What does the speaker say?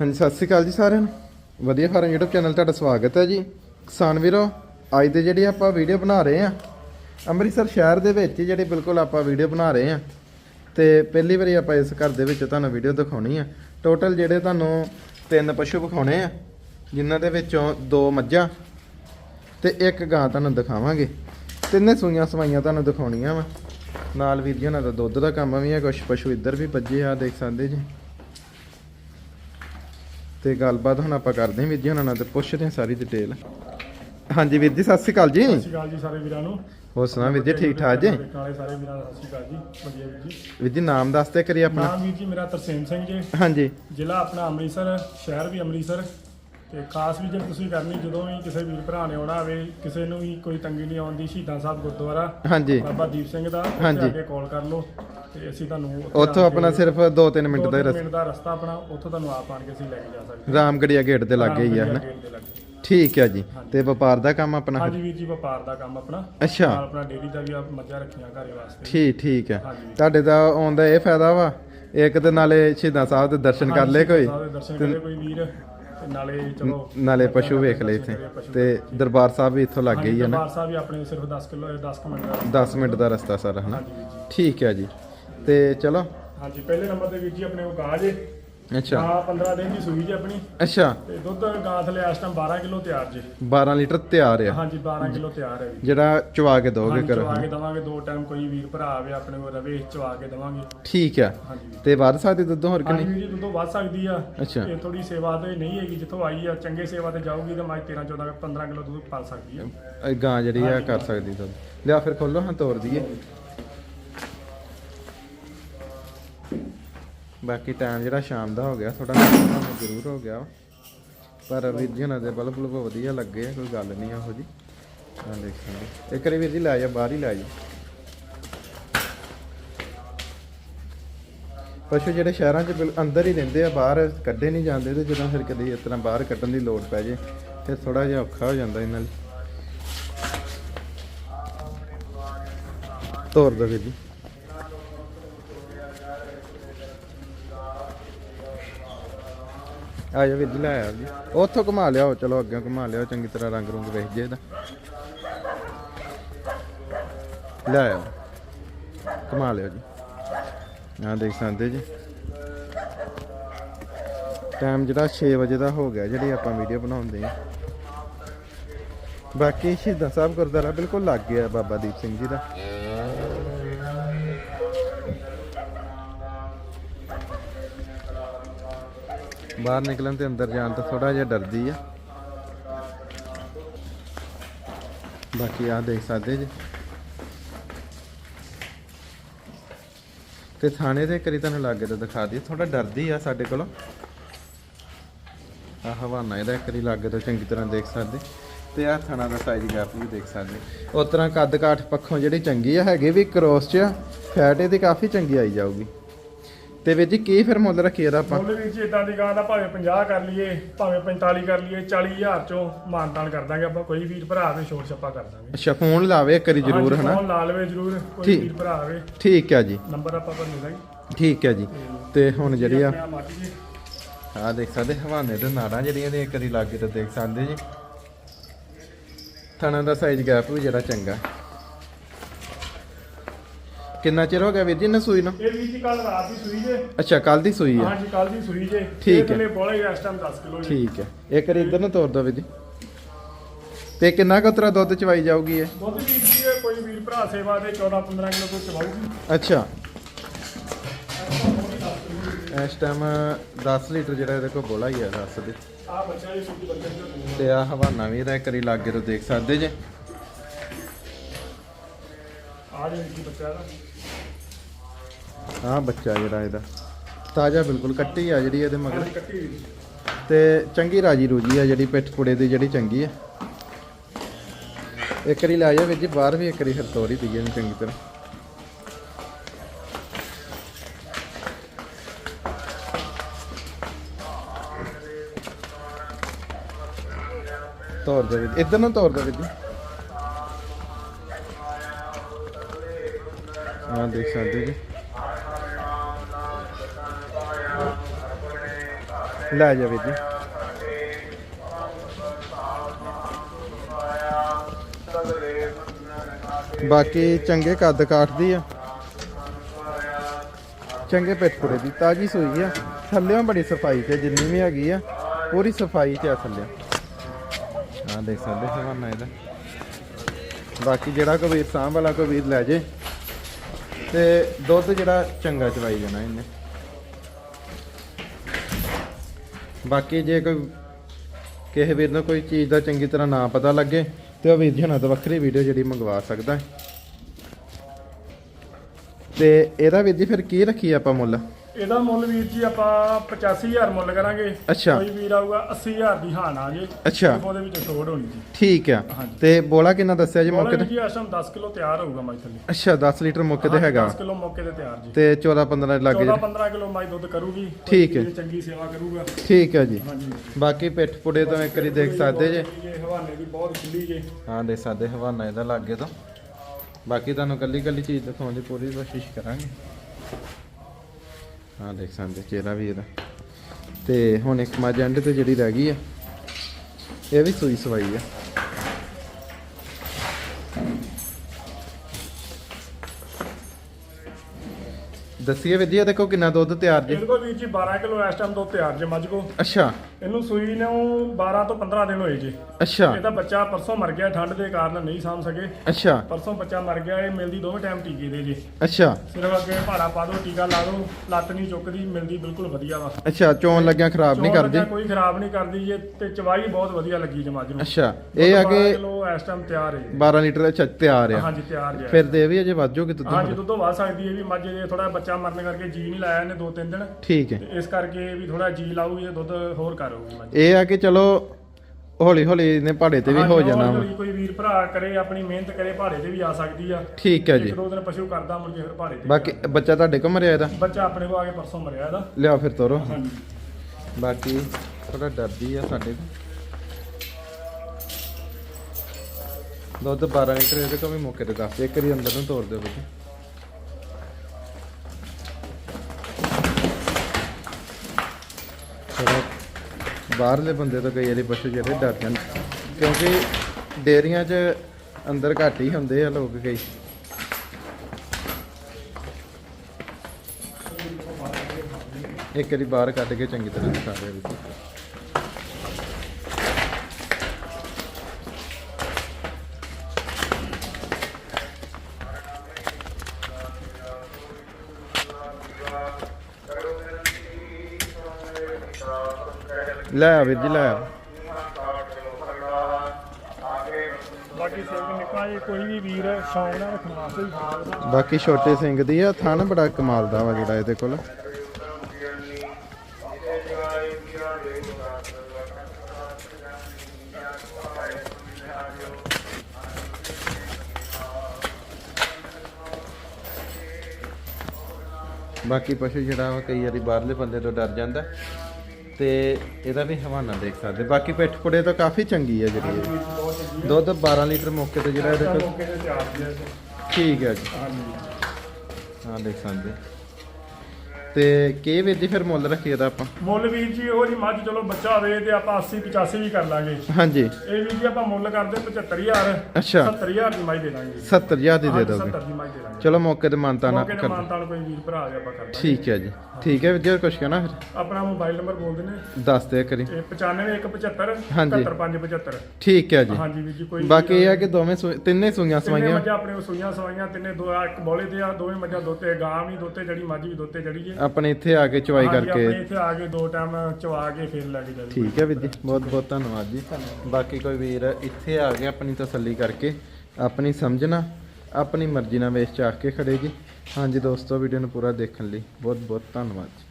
ਹਾਂਜੀ, ਸਤਿ ਸ੍ਰੀ ਅਕਾਲ ਜੀ ਸਾਰਿਆਂ ਨੂੰ। ਵਧੀਆ ਫਾਰਮ YouTube ਚੈਨਲ ਤੁਹਾਡਾ ਸਵਾਗਤ ਹੈ ਜੀ। ਕਿਸਾਨ ਵੀਰੋ, ਅੱਜ ਦੇ ਜਿਹੜੀ ਆਪਾਂ ਵੀਡੀਓ ਬਣਾ ਰਹੇ ਆ ਅੰਮ੍ਰਿਤਸਰ ਸ਼ਹਿਰ ਦੇ ਵਿੱਚ ਜਿਹੜੇ ਬਿਲਕੁਲ ਆਪਾਂ ਵੀਡੀਓ ਬਣਾ ਰਹੇ ਆ ਤੇ ਪਹਿਲੀ ਵਾਰੀ ਆਪਾਂ ਇਸ ਘਰ ਦੇ ਵਿੱਚ ਤੁਹਾਨੂੰ ਵੀਡੀਓ ਦਿਖਾਉਣੀ ਆ। ਟੋਟਲ ਜਿਹੜੇ ਤੁਹਾਨੂੰ ਤਿੰਨ ਪਸ਼ੂ ਵਿਖਾਉਣੇ ਆ, ਜਿਨ੍ਹਾਂ ਦੇ ਵਿੱਚੋਂ ਦੋ ਮੱਝਾਂ ਤੇ ਇੱਕ ਗਾਂ ਤੁਹਾਨੂੰ ਦਿਖਾਵਾਂਗੇ। ਤਿੰਨੇ ਸੂਈਆਂ ਸਵਾਈਆਂ ਤੁਹਾਨੂੰ ਦਿਖਾਉਣੀਆਂ ਵਾ। ਨਾਲ ਵੀਰ ਜੀ ਦੁੱਧ ਦਾ ਕੰਮ ਵੀ ਆ ਕੁਝ ਪਸ਼ੂ ਇੱਧਰ ਵੀ ਭੱਜੇ ਆ ਦੇਖ ਸਕਦੇ ਜੀ। ਤੇ ਗੱਲਬਾਤ ਹੁਣ ਆਪਾਂ ਕਰਦੇ ਹਾਂ ਵੀਰ ਜੀ ਉਹਨਾਂ ਨਾਲ ਤੇ ਪੁੱਛਦੇ ਹਾਂ ਸਾਰੀ ਡਿਟੇਲ ਹਾਂਜੀ ਵੀਰ ਜੀ ਸਤਿ ਸ਼੍ਰੀ ਅਕਾਲ ਜੀ। ਸਤਿ ਸ਼੍ਰੀ ਅਕਾਲ ਜੀ ਸਾਰੇ ਵੀਰਾਂ ਨੂੰ। ਹੋਰ ਸੁਣਾ ਵੀਰ ਜੀ ਠੀਕ ਠਾਕ ਜੀ? ਕਾਲੇ ਸਾਰੇ ਵੀਰਾਂ ਦਾ ਸਤਿ ਸ਼੍ਰੀ ਅਕਾਲ ਜੀ। ਵਧੀਆ ਵੀਰ ਜੀ। ਵੀਰ ਜੀ ਨਾਮ ਦੱਸਦੇ ਕਰੀ ਆਪਣਾ। ਨਾਮ ਵੀਰ ਜੀ ਮੇਰਾ ਤਰਸੇਮ ਸਿੰਘ ਜੀ। ਹਾਂਜੀ। ਜ਼ਿਲ੍ਹਾ ਆਪਣਾ ਅੰਮ੍ਰਿਤਸਰ ਸ਼ਹਿਰ ਵੀ ਅੰਮ੍ਰਿਤਸਰ। ਤੇ ਖਾਸ ਵੀ ਜੇ ਤੁਸੀਂ ਕਰਨੀ ਜਦੋਂ ਵੀ ਕਿਸੇ ਵੀਰ ਭਰਾ ਨੇ ਆਉਣਾ ਹੋਵੇ ਕਿਸੇ ਨੂੰ ਵੀ ਕੋਈ ਤੰਗੀ ਨਹੀਂ ਆਉਂਦੀ ਸ਼ਹੀਦਾਂ ਸਾਹਿਬ ਗੁਰਦੁਆਰਾ ਹਾਂਜੀ। ਬਾਬਾ ਦੀਪ ਸਿੰਘ ਦਾ ਹਾਂਜੀ। ਕੇ ਕਾਲ ਕਰ ਲਓ। ਤੇ ਅਸੀਂ ਤੁਹਾਨੂੰ ਉੱਥੇ ਆਪਣਾ ਸਿਰਫ 2-3 ਮਿੰਟ ਦੋ ਹੀ ਰਸਤਾ ਮਿੰਟ ਦਾ ਰਸਤਾ ਆਪਣਾ ਉੱਥੋਂ ਤੁਹਾਨੂੰ ਆਪ ਆਣ ਕੇ ਅਸੀਂ ਲੈ ਕੇ ਜਾ ਸਕਦੇ ਰਾਮਗੜੀਆ ਗੇਟ ਦੇ ਲਾਗੇ ਹੀ ਆ ਹਨਾ? ਗੇਟ ਦੇ ਲਾਗੇ। ਠੀਕ ਹੈ ਜੀ। ਤੇ ਵਪਾਰ ਦਾ ਕੰਮ ਆਪਣਾ? ਹਾਂਜੀ ਵੀਰ ਜੀ ਵਪਾਰ ਦਾ ਕੰਮ ਆਪਣਾ। ਅੱਛਾ। ਨਾਲ ਆਪਣਾ ਡੇਰੀ ਦਾ ਵੀ ਆ ਮੱਝਾਂ ਰੱਖੀਆਂ ਘਰੇ ਵਾਸਤੇ। ਠੀਕ ਠੀਕ ਹੈ ਹਾਂਜੀ। ਤੁਹਾਡੇ ਦਾ ਆਉਣ ਦਾ ਇਹ ਫਾਇਦਾ ਵਾ। ਇੱਕ ਤੇ ਨਾਲੇ ਸ਼ਹੀਦਾਂ ਸਾਹਿਬ ਦੇ ਦਰਸ਼ਨ ਕਰ ਲਏ ਕੋਈ? ਸਾਹਿਬ ਦੇ ਦਰਸ਼ਨ ਕਰੇ ਕੋਈ ਵੀਰ। ਤੇ ਨਾਲੇ ਚਲੋ ਨਾਲੇ ਪਸ਼ੂ ਵੇਖ ਲਏ ਇੱਥੇ। ਤੇ ਦਰਬਾਰ ਸਾਹਿਬ ਵੀ ਇੱਥੋਂ ਲੱਗੇ ਹੀ ਆ ਨਾ? ਦਰਬਾਰ ਸਾਹਿਬ ਵੀ ਆਪਣੇ ਸਿਰਫ 10 ਕਿਲੋ 10 ਕੁ ਮਿੰਟ ਦਾ 10 ਮਿੰਟ ਦਾ ਰਸਤਾ ਸਾਰਾ ਹਨਾ? ਹਾਂਜੀ ਵੀਰ ਜੀ। ਠੀਕ ਹੈ ਜੀ। ਤੇ ਚਲੋ। ਹਾਂਜੀ ਪਹਿਲੇ ਨੰਬਰ ਤੇ ਵੀਰ ਜੀ ਆਪਣੇ ਕੋਲ ਗਾਂ ਜੇ ਅੱਛਾ। ਗਾਂ 15 ਦਿਨ ਦੀ ਸੂਈ ਜੇ ਆਪਣੀ। ਅੱਛਾ। ਤੇ ਦੁੱਧ ਗਾਂ ਥਲੇ ਇਸ ਟਾਈਮ 12 ਕਿਲੋ ਤਿਆਰ ਜੇ। 12 ਲੀਟਰ ਤਿਆਰ ਆ। ਹਾਂਜੀ 12 ਕਿਲੋ ਤਿਆਰ ਹੈ ਜਿਹੜਾ ਚਵਾ ਕੇ ਦੋਗੇ ਕਰੋ ਚਵਾ ਕੇ ਦਵਾਂਗੇ ਦੋ ਟਾਈਮ ਕੋਈ ਵੀਰ ਭਰਾ ਆਵੇ ਆਪਣੇ ਕੋਲ ਰਵੇ ਚਵਾ ਕੇ ਦਵਾਂਗੇ। ਠੀਕ ਆ। ਤੇ ਵੱਧ ਸਕਦੀ ਦੁੱਧ ਹੋਰ ਕਿ ਹਾਂਜੀ ਨਹੀਂ? ਵੀਰ ਜੀ ਦੁੱਧੋਂ ਵੱਧ ਸਕਦੀ ਆ। ਅੱਛਾ। ਇਹ ਥੋੜੀ ਸੇਵਾ ਤੇ ਨਹੀਂ ਹੈਗੀ ਜਿੱਥੋਂ ਆਈ ਆ ਚੰਗੇ ਸੇਵਾ ਤੇ ਜਾਊਗੀ ਤਾਂ ਮੈਂ 13 14 15 ਕਿਲੋ ਦੁੱਧ ਪਾ ਸਕਦੀ ਆ। ਇਹ ਗਾਂ ਜਿਹੜੀ ਆ ਕਰ ਸਕਦੀ ਦੁੱਧ। ਲਿਆ ਫਿਰ ਖੋਲੋ ਹਾਂ ਤੋੜ ਦਈਏ। ਬਾਕੀ ਟਾਈਮ ਜਿਹੜਾ ਸ਼ਾਮ ਦਾ ਹੋ ਗਿਆ ਥੋੜਾ ਤੁਹਾਨੂੰ ਜ਼ਰੂਰ ਹੋ ਗਿਆ ਵਾ। ਪਰ ਵੀਰ ਜੀ ਉਹਨਾਂ ਦੇ ਬਲਬ ਬਲਬ ਵਧੀਆ ਲੱਗੇ ਕੋਈ ਗੱਲ ਨਹੀਂ ਇਹੋ ਜੀ ਆ ਦੇਖ ਇੱਕ ਵਾਰੀ ਵੀਰ ਜੀ ਲੈ ਜਾ ਬਾਹਰ ਹੀ ਲੈ ਜਾ ਪਸ਼ੂ ਜਿਹੜੇ ਸ਼ਹਿਰਾਂ 'ਚ ਬਿਲ ਅੰਦਰ ਹੀ ਰਹਿੰਦੇ ਆ, ਬਾਹਰ ਕੱਢੇ ਨਹੀਂ ਜਾਂਦੇ ਤੇ ਜਦੋਂ ਫਿਰ ਕਦੇ ਇਸ ਤਰ੍ਹਾਂ ਬਾਹਰ ਕੱਢਣ ਦੀ ਲੋੜ ਪੈ ਜੇ, ਫਿਰ ਥੋੜਾ ਜਿਹਾ ਔਖਾ ਹੋ ਜਾਂਦਾ ਇਹਨਾਂ ਲਈ। ਤੋਰ ਦੋ ਵੀਰ ਜੀ। ਆ ਜਾ ਵੀਰ ਜੀ ਲੈ ਆਇਆ ਜੀ। ਉੱਥੋਂ ਘੁਮਾ ਲਿਆਓ, ਚਲੋ ਅੱਗੇ ਘੁਮਾ ਲਿਆਓ, ਚੰਗੀ ਤਰ੍ਹਾਂ ਰੰਗ ਰੁੰਗ ਵੇਖ ਜੇ ਇਹਦਾ। ਲੈ ਆਓ। ਘੁਮਾ ਲਿਓ ਜੀ। ਆ ਦੇਖ ਸਕਦੇ ਜੀ। ਟਾਈਮ ਜਿਹੜਾ 6 ਵਜੇ ਦਾ ਹੋ ਗਿਆ, ਜਿਹੜੀ ਆਪਾਂ ਵੀਡੀਓ ਬਣਾਉਂਦੇ ਆ ਬਾਕੀ ਸ਼ਹੀਦਾਂ ਸਾਹਿਬ ਗੁਰਦੁਆਰਾ ਬਿਲਕੁਲ ਲੱਗ ਗਿਆ ਬਾਬਾ ਦੀਪ ਸਿੰਘ ਜੀ ਦਾ। ਬਾਹਰ ਨਿਕਲਣ ਤੇ ਅੰਦਰ ਜਾਣ ਤੋਂ ਥੋੜਾ ਜਿਹਾ ਡਰਦੀ ਆ। ਬਾਕੀ ਆ ਦੇਖ ਸਕਦੇ ਜੀ। ਤੇ ਥਾਣੇ ਦੇ ਕਰੀ ਤੁਹਾਨੂੰ ਲਾਗੇ ਤੋਂ ਦਿਖਾ ਦਈਏ ਥੋੜਾ ਡਰਦੀ ਆ ਸਾਡੇ ਕੋਲੋਂ। ਆ ਹਵਾਨਾ ਇਹਦਾ ਇੱਕ ਵਾਰੀ ਲਾਗੇ ਤੋਂ ਚੰਗੀ ਤਰ੍ਹਾਂ ਦੇਖ ਸਕਦੇ। ਤੇ ਆ ਥਾਣਾ ਦਾ ਸਾਈਜ਼ ਗੈਪ ਵੀ ਦੇਖ ਸਕਦੇ। ਉਸ ਤਰ੍ਹਾਂ ਕੱਦ ਕਾਠ ਪੱਖੋਂ ਜਿਹੜੀ ਚੰਗੀ ਆ, ਹੈਗੇ ਵੀ ਕ੍ਰੋਸ ਚ ਆ ਫੈਟ ਇਹਦੀ ਕਾਫੀ ਚੰਗੀ ਆਈ ਜਾਊਗੀ। ਤੇ ਵੀਰ ਜੀ ਕੀ ਫਿਰ ਮੁੱਲ ਰੱਖੀਏ ਇਹਦਾ ਆਪਾਂ? ਮੁੱਲ ਜੀ ਇਦਾਂ ਦੀ ਗਾਂ ਦਾ ਭਾਵੇਂ 50 ਕਰ ਲਈਏ ਭਾਵੇਂ 45 ਕਰ ਲਈਏ 40000 ਚੋਂ ਮਾਨਤਾਨ ਕਰ ਦਾਂਗੇ ਆਪਾਂ ਕੋਈ ਵੀਰ ਭਰਾ ਆਵੇ ਛੋਟ ਛੱਪਾ ਕਰ ਦਾਂਗੇ। ਅੱਛਾ ਫੋਨ ਲਾਵੇ ਇੱਕ ਵਾਰੀ ਜ਼ਰੂਰ ਹਾਂਜੀ, ਹਨਾ? ਫੋਨ ਲਾ ਲਵੇ ਜ਼ਰੂਰ ਕੋਈ ਠੀਕ। ਵੀਰ ਭਰਾ ਆਵੇ। ਠੀਕ ਹੈ ਜੀ। ਨੰਬਰ ਆਪਾਂ ਤੁਹਾਨੂੰ ਦਾਂਗੇ ਠੀਕ ਹੈ ਜੀ। ਤੇ ਹੁਣ ਜਿਹੜੀ ਆ ਜੀ। ਆ ਦੇਖ ਸਕਦੇ ਹਵਾਨੇ ਤੇ ਨਾੜਾਂ ਜਿਹੜੀਆਂ ਨੇ ਇੱਕ ਵਾਰੀ ਲਾਗੇ ਤੋਂ ਦੇਖ ਸਕਦੇ ਜੀ। ਥਣਾ ਦਾ ਸਾਈਜ਼ ਗੈਪ ਵੀ ਜਿਹੜਾ ਚੰਗਾ। ਕਿੰਨਾ ਚਿਰ ਹੋ ਗਿਆ ਵੀਰ ਜੀ ਨਾ ਸੂਈ ਨੂੰ? ਇਹ ਵੀਰ ਜੀ ਕੱਲ ਰਾਤ ਦੀ ਸੂਈ ਜੇ। ਅੱਛਾ ਕੱਲ ਦੀ ਸੂਈ ਆ। ਹਾਂਜੀ ਕੱਲ ਦੀ ਸੂਈ ਜੇ। ਠੀਕ ਹੈ। ਇਹ ਬੋਲੇ ਇਸ ਟਾਈਮ 10 ਕਿਲੋ ਜੀ। ਠੀਕ ਹੈ। ਇੱਕ ਵਾਰੀ ਇੱਧਰ ਨੂੰ ਤੋਰ ਦੋ ਵੀਰ ਜੀ। ਤੇ ਕਿੰਨਾ ਕੁ ਉਤਰਾ ਦੁੱਧ ਚਵਾਈ ਜਾਊਗੀ ਇਹ? ਦੁੱਧ ਵੀਰ ਜੀ ਇਹ ਕੋਈ ਵੀਰ ਭਰਾ ਸੇਵਾ ਦੇ 14 15 ਕਿਲੋ ਤੋਂ ਚਵਾਉਗੀ ਅੱਛਾ। ਇਸ ਟਾਈਮ 10 ਲੀਟਰ ਜਿਹੜਾ ਇਹਦੇ ਕੋਲ ਬੋਲਾ ਹੀ ਆ ਦੱਸ ਦੇ। ਆ ਬੱਚਾ ਜੀ ਸੁੱਕੀ ਬੱਚੇ ਦੀ ਤੇ ਆ ਹਵਾਨਾ ਵੀ ਇਹਦਾ ਇੱਕ ਵਾਰੀ ਲਾਗੇ ਤੋਂ ਦੇਖ ਸਕਦੇ ਜੇ। ਆ ਜੀ ਜੀ ਬੱਚਾ ਦਾ ਆਹ ਬੱਚਾ ਜਿਹੜਾ ਇਹਦਾ। ਤਾਜ਼ਾ ਬਿਲਕੁਲ ਕੱਟੀ ਆ ਜਿਹੜੀ ਇਹਦੇ ਮਗਰ। ਤੇ ਚੰਗੀ ਰਾਜੀ ਰੂਜੀ ਆ ਜਿਹੜੀ ਪਿੱਠ ਪੁੜੇ ਦੀ ਜਿਹੜੀ ਚੰਗੀ ਆ। ਇੱਕ ਵਾਰੀ ਲੈ ਜਾ ਵੀਰ ਜੀ ਬਾਹਰ ਵੀ ਇੱਕ ਵਾਰੀ ਫਿਰ ਤੋਰੀ ਦਈਏ ਇਹਨੂੰ ਚੰਗੀ ਤਰ੍ਹਾਂ। ਤੋਰ ਦੇ ਵੀਰ ਇੱਧਰ ਨੂੰ ਤੋਰ ਦੇ ਜੀ। ਆਹ ਦੇਖ ਸਕਦੇ ਜੀ। ਲੈ ਜਾਵੇ ਜੀ। ਬਾਕੀ ਚੰਗੇ ਕੱਦ ਕਾਠਦੀ ਆ। ਚੰਗੇ ਪਿੱਠਪੁਰੇ ਦੀ, ਤਾਜੀ ਸੂਈ ਆ। ਥੱਲਿਓਂ ਬੜੀ ਸਫ਼ਾਈ ਤੇ ਜਿੰਨੀ ਵੀ ਹੈਗੀ ਆ, ਪੂਰੀ ਸਫ਼ਾਈ ਤੇ ਆ ਥੱਲੇ। ਆ ਦੇਖ ਸਕਦੇ ਹਵਾਨਾ ਇਹਦਾ। ਬਾਕੀ ਜਿਹੜਾ ਕਬੀਰ ਵੀਰ ਸਾਂਭ ਵਾਲਾ ਕਬੀਰ ਲੈ ਜੇ। ਤੇ ਦੁੱਧ ਜਿਹੜਾ ਚੰਗਾ ਚਵਾਈ ਜਾਣਾ ਇਹਨੇ। ਬਾਕੀ ਜੇ ਕੋਈ ਕਿਸੇ ਵੀਰ ਨੂੰ ਕੋਈ ਚੀਜ਼ ਦਾ ਚੰਗੀ ਤਰ੍ਹਾਂ ਨਾ ਪਤਾ ਲੱਗੇ, ਤੇ ਉਹ ਵੀਰ ਜੀ ਹੁਣਾਂ ਤੋਂ ਵੱਖਰੀ ਵੀਡੀਓ ਜਿਹੜੀ ਮੰਗਵਾ ਸਕਦਾ। ਤੇ ਇਹਦਾ ਵੀਰ ਜੀ ਫਿਰ ਕੀ ਰੱਖੀ ਆਪਾਂ ਮੁੱਲ? ਇਹਦਾ ਮੁੱਲ ਵੀਰ ਜੀ ਆਪਾਂ 85000 ਮੁੱਲ ਕਰਾਂਗੇ। ਅੱਛਾ। ਕੋਈ ਵੀਰ ਆਊਗਾ 80000 ਦੀ ਹਾਨ ਆ ਜੇ। ਅੱਛਾ। ਉਹਦੇ ਵਿੱਚ ਛੋੜ ਹੋਣੀ ਜੀ। ਠੀਕ ਆ। ਹਾਂਜੀ। ਤੇ ਬੋਲਾ ਕਿੰਨਾ ਦੱਸਿਆ ਜੀ ਮੌਕੇ ਤੇ? ਜੀ ਆਸ਼ਮ 10 ਕਿਲੋ ਤਿਆਰ ਹੋਊਗਾ ਮਾਈ ਥੱਲੇ। ਅੱਛਾ 10 ਲੀਟਰ ਮੌਕੇ ਤੇ ਹੈਗਾ। 10 ਕਿਲੋ ਮੌਕੇ ਤੇ ਤਿਆਰ ਜੀ। ਤੇ 14 15 ਲੱਗ 14 ਜੇ 15 ਕਿਲੋ ਮਾਈ ਦੁੱਧ ਕਰੂਗੀ ਠੀਕ ਹੈ। ਚੰਗੀ ਸੇਵਾ ਕਰੂਗਾ। ਠੀਕ ਹੈ ਜੀ। ਹਾਂਜੀ। ਬਾਕੀ ਪਿੱਠ ਪੁੜੇ ਤੋਂ ਇੱਕ ਵਾਰੀ ਦੇਖ ਸਕਦੇ ਜੇ। ਇਹ ਹਵਾਨੇ ਦੀ ਬਹੁਤ ਖੁੱਲੀ ਜੇ। ਹਾਂ ਦੇਖ ਸਕਦੇ ਹਵਾਨਾ ਇਹਦਾ ਲੱਗੇ ਤੋਂ। ਬਾਕੀ ਤੁਹਾਨੂੰ ਕੱਲੀ ਕੱਲੀ ਚੀਜ਼ ਦਿਖਾਉਣ ਦੀ ਪੂਰੀ ਕੋਸ਼ਿਸ਼ ਕਰਾਂਗੇ। ਹਾਂ ਦੇਖ ਸਕਦੇ ਚਿਹਰਾ ਵੀ ਇਹਦਾ। ਤੇ ਹੁਣ ਇੱਕ ਮੱਝ ਤੇ ਜਿਹੜੀ ਰਹਿ ਗਈ ਆ ਇਹ ਵੀ ਸੂਈ ਸਵਾਈ ਆ। ਦੱਸੀਏ ਇਹਦੇ ਕੋਲ ਕਿੰਨਾ ਦੁੱਧ ਤਿਆਰ ਜੀ। ਕੋਲ ਵੀਰ ਜੀ 12 ਕਿਲੋ ਇਸ ਟਾਈਮ ਦੁੱਧ ਤਿਆਰ ਜੇ ਮੱਝ ਕੋ ਅੱਛਾ। ਇਹਨੂੰ ਸੂਈ ਨੂੰ 12 ਤੋਂ 15 ਦਿਨ ਹੋਏ ਜੇ। ਅੱਛਾ। ਇਹਦਾ ਬੱਚਾ ਪਰਸੋਂ ਮਰ ਗਿਆ ਠੰਡ ਦੇ ਕਾਰਨ ਨਹੀਂ ਸਾਂਭ ਸਕੇ। ਅੱਛਾ। ਪਰਸੋਂ ਬੱਚਾ ਮਰ ਗਿਆ ਇਹ ਮਿਲਦੀ ਦੋਵੇਂ ਟਾਈਮ ਟੀਕੇ ਦੇ ਜੇ। ਅੱਛਾ। ਸਿਰਫ ਅੱਗੇ ਭਾੜਾ ਪਾ ਦਿਓ ਟੀਕਾ ਲਾ ਦਿਓ ਲੱਤ ਨਹੀਂ ਚੁੱਕਦੀ ਮਿਲਦੀ ਬਿਲਕੁਲ ਵਧੀਆ ਵਾ। ਅੱਛਾ ਚੋਣ ਲੱਗਿਆ ਖਰਾਬ ਨਹੀਂ ਚੋਣ ਕਰਦੀ? ਲੱਗਿਆ ਕੋਈ ਖਰਾਬ ਨਹੀਂ ਕਰਦੀ ਜੇ ਤੇ ਚਵਾਈ ਬਹੁਤ ਵਧੀਆ ਲੱਗੀ ਜੇ ਮੱਝ ਨੂੰ। ਅੱਛਾ ਇਹ ਆ ਦੁੱਧ ਕਿ 12 ਕਿਲੋ ਇਸ ਟਾਈਮ ਤਿਆਰ ਹੈ 12 ਲੀਟਰ ਅੱਛਾ ਤਿਆਰ ਆ। ਹਾਂਜੀ ਤਿਆਰ ਜੇ। ਫਿਰ ਦੇ ਵੀ ਅਜੇ ਵੱਧ ਜੋਗੇ ਦੁੱਧ ਹਾਂਜੀ ਦੁੱਧ ਵੱਧ ਸਕਦੀ ਹੈ ਵੀ ਮੱਝ ਜੇ ਥੋੜਾ ਬੱਚਾ ਮਰਨ ਕਰਕੇ ਜੀ ਨਹੀਂ ਲਾਇਆ ਇਹਨੇ ਦੋ ਤਿੰਨ ਦਿਨ। ਠੀਕ ਹੈ। ਤੇ ਇਸ ਕਰਕੇ ਵੀ ਥੋੜਾ ਜੀ ਲਾਊਗੀ ਤੇ ਦੁੱਧ ਹੋਰ ਮੱਝ। ਇਹ ਆ ਕਿ ਚਲੋ ਹੌਲੀ ਹੌਲੀ ਨੇ ਪਹਾੜੇ ਤੇ ਵੀ ਹੋ ਜਾਣਾ। ਵਾ ਕੋਈ ਵੀਰ ਭਰਾ ਕਰੇ ਆਪਣੀ ਮਿਹਨਤ ਕਰੇ ਪਹਾੜੇ ਤੇ ਵੀ ਆ ਸਕਦੀ ਆ। ਠੀਕ ਹੈ ਜੀ। ਇੱਕ ਦੋ ਦਿਨ ਪਸ਼ੂ ਕਰਦਾ ਮੁੜ ਕੇ ਫਿਰ ਪਹਾੜੇ ਤੇ ਬਾਕੀ ਬੱਚਾ ਤੁਹਾਡੇ ਕੋਲ ਮਰਿਆ ਇਹਦਾ? ਬੱਚਾ ਆਪਣੇ ਕੋਲ ਆ ਕੇ ਪਰਸੋਂ ਮਰਿਆ ਇਹਦਾ। ਲਿਆ ਫਿਰ ਤੋਰੋ। ਹਾਂਜੀ। ਬਾਕੀ ਥੋੜਾ ਡਰਦੀ ਆ ਸਾਡੇ ਤੋਂ ਦੁੱਧ 12 ਲੀਟਰ ਇਹਦੇ ਕੋਲ ਵੀ ਮੌਕੇ ਤੇ ਦੱਸ ਇੱਕ ਵਾਰੀ ਅੰਦਰ ਨੂੰ ਤੋੜ ਦਿਓ ਬੱਚੇ। ਚਲੋ। ਬਾਹਰਲੇ ਬੰਦੇ ਤੋਂ ਕਈ ਵਾਰੀ ਪਸ਼ੂ ਜਿਹੜੇ ਡਰ ਜਾਂਦੇ ਕਿਉਂਕਿ ਡੇਰੀਆਂ 'ਚ ਅੰਦਰ ਘੱਟ ਹੀ ਹੁੰਦੇ ਆ ਲੋਕ ਕਈ। ਇੱਕ ਵਾਰੀ ਬਾਹਰ ਕੱਢ ਕੇ ਚੰਗੀ ਤਰ੍ਹਾਂ ਦਿਖਾ ਦਿਓ। ਵੀਰ ਲੈ ਆ ਵੀਰ ਜੀ ਲੈ। ਆ ਬਾਕੀ ਸਿੰਘ ਨਿਕਾ ਜੇ ਕੋਈ ਵੀ ਵੀਰ ਸ਼ੌਂਕ ਨਾਲ ਰੱਖਣ ਵਾਸਤੇ ਵੀ ਖਾ ਸਕਦਾ ਬਾਕੀ ਛੋਟੇ ਸਿੰਘ ਦੀ ਆ ਥਣ ਬੜਾ ਕਮਾਲ ਦਾ ਵਾ ਜਿਹੜਾ ਇਹਦੇ ਕੋਲ। ਬਾਕੀ ਪਸ਼ੂ ਜਿਹੜਾ ਵਾ ਕਈ ਵਾਰੀ ਬਾਹਰਲੇ ਬੰਦੇ ਤੋਂ ਡਰ ਜਾਂਦਾ। ਤੇ ਇਹਦਾ ਵੀ ਹਵਾਨਾ ਦੇਖ ਸਕਦੇ ਬਾਕੀ ਪਿੱਠ ਪੁੜੇ ਤਾਂ ਕਾਫੀ ਚੰਗੀ ਆ ਜਿਹੜੀ ਇਹ। ਬਹੁਤ ਚੰਗੀ ਦੁੱਧ 12 ਲੀਟਰ ਮੌਕੇ ਤੇ ਜਿਹੜਾ ਇਹਦੇ ਹੈ ਕੋਲ ਮੌਕੇ ਤੇ ਤਿਆਰ ਜੀ ਇਹ। ਠੀਕ ਹੈ ਜੀ ਹਾਂਜੀ ਹਾਂ ਦੇਖ ਸਕਦੇ ਤੇ ਕੀ ਵੀਰ ਜੀ ਫਿਰ ਮੁੱਲ ਰੱਖੀਏ ਇਹਦਾ ਆਪਾਂ। ਮੁੱਲ ਵੀਰ ਜੀ ਉਹ ਜੀ ਮੱਝ ਚਲੋ ਬੱਚਾ ਹੋਵੇ ਤੇ ਆਪਾਂ 80 85 ਵੀ ਕਰ ਲਾਂਗੇ। ਹਾਂਜੀ। ਇਹ ਵੀਰ ਜੀ ਆਪਾਂ ਮੁੱਲ ਕਰਦੇ 75000 ਅੱਛਾ। 70000 ਦੀ ਮੱਝ ਦੇ ਦਾਂਗੇ। 70000 ਦੀ ਦੇ ਦੋਗੇ। 70 ਦੀ ਮੱਝ ਦੇ ਦਾਂਗੇ। ਚਲੋ ਮੌਕੇ ਤੇ ਮਾਨਤਾ ਨਾ ਮੌਕੇ ਤੇ ਕਰ ਮਾਨਤਾਨ ਕੋਈ ਵੀਰ ਭਰਾ ਆ ਆਪਾਂ ਕਰ ਦਾਂਗੇ। ਠੀਕ ਹੈ ਜੀ। ਠੀਕ ਹੈ ਵੀਰ ਜੀ ਕੁਝ ਕਹਿਣਾ ਫਿਰ? ਆਪਣਾ ਮੋਬਾਈਲ ਨੰਬਰ ਬੋਲ ਦਿੰਦੇ ਦੱਸ ਦੇ ਕਰੀ। ਇਹ 95175 ਹਾਂਜੀ। 71575 ਠੀਕ ਹੈ ਜੀ। ਹਾਂਜੀ ਵੀਰ ਜੀ ਕੋਈ ਬਾਕੀ ਇਹ ਆ ਕਿ ਦੋਵੇਂ ਤਿੰਨੇ ਸੂਈਆਂ ਤਿੰਨੇ ਸਵਾਈਆਂ। ਮੱਝਾਂ ਆਪਣੇ ਸੂਈਆਂ ਸਵਾਈਆਂ ਤਿੰਨੇ ਦੋ ਇੱਕ ਬੋਲੇ ਤੇ ਆ ਦੋਵੇਂ ਮੱਝਾਂ ਦੋਤੇ ਗਾਂ ਵੀ ਦੋਤੇ ਜੜੀ ਮੱਝ ਵੀ ਦੋਤੇ ਜੜੀ ਜੇ। ਆਪਣੇ ਇੱਥੇ ਆ ਕੇ ਚਵਾਈ ਹਾਂਜੀ, ਕਰਕੇ। ਆਪਣੇ ਇੱਥੇ ਆ ਕੇ ਦੋ ਟਾਈਮ ਚਵਾ ਕੇ ਫਿਰ ਲੈ ਕੇ ਜਾਵੇ ਠੀਕ ਹੈ ਵੀਰ ਜੀ ਬਹੁਤ ਬਹੁਤ ਧੰਨਵਾਦ ਜੀ। ਬਾਕੀ ਕੋਈ ਵੀਰ ਇੱਥੇ ਆ ਕੇ ਆਪਣੀ ਤਸੱਲੀ ਕਰਕੇ ਆਪਣੀ ਸਮਝਣਾ ਆਪਣੀ ਮਰਜ਼ੀ ਨਾਲ ਵੇਚ ਚਾਹ ਕੇ ਖੜੇ ਜੀ। ਹਾਂਜੀ ਦੋਸਤੋ ਵੀਡੀਓ ਨੂੰ ਪੂਰਾ ਦੇਖਣ ਲਈ ਬਹੁਤ ਬਹੁਤ ਧੰਨਵਾਦ ਜੀ।